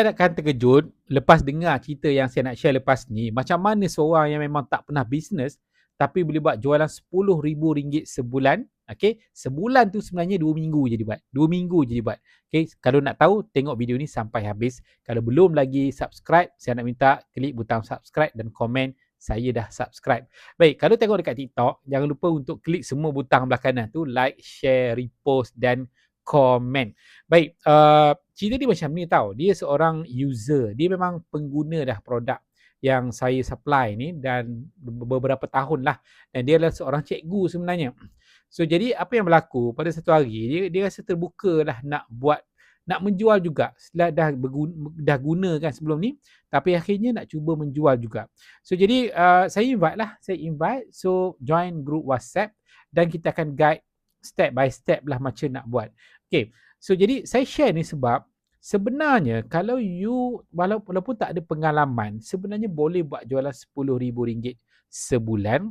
anda akan terkejut lepas dengar cerita yang saya nak share lepas ni. Macam mana seorang yang memang tak pernah bisnes tapi boleh buat jualan RM10,000 sebulan. Okay. Sebulan tu sebenarnya 2 minggu je dia buat. 2 minggu je dia buat. Okay. Kalau nak tahu, tengok video ni sampai habis. Kalau belum lagi subscribe, saya nak minta klik butang subscribe dan komen saya dah subscribe. Baik, kalau tengok dekat TikTok, jangan lupa untuk klik semua butang belah kanan tu like, share, repost dan komen. Baik, uh, cerita dia macam ni tau. Dia seorang user. Dia memang pengguna dah produk yang saya supply ni dan beberapa tahun lah. Dan dia adalah seorang cikgu sebenarnya. So jadi apa yang berlaku pada satu hari dia dia rasa terbuka lah nak buat nak menjual juga setelah dah berguna, dah guna kan sebelum ni tapi akhirnya nak cuba menjual juga. So jadi uh, saya invite lah, saya invite so join group WhatsApp dan kita akan guide step by step lah macam nak buat. Okay, so jadi saya share ni sebab sebenarnya kalau you walaupun, walaupun tak ada pengalaman sebenarnya boleh buat jualan RM10,000 sebulan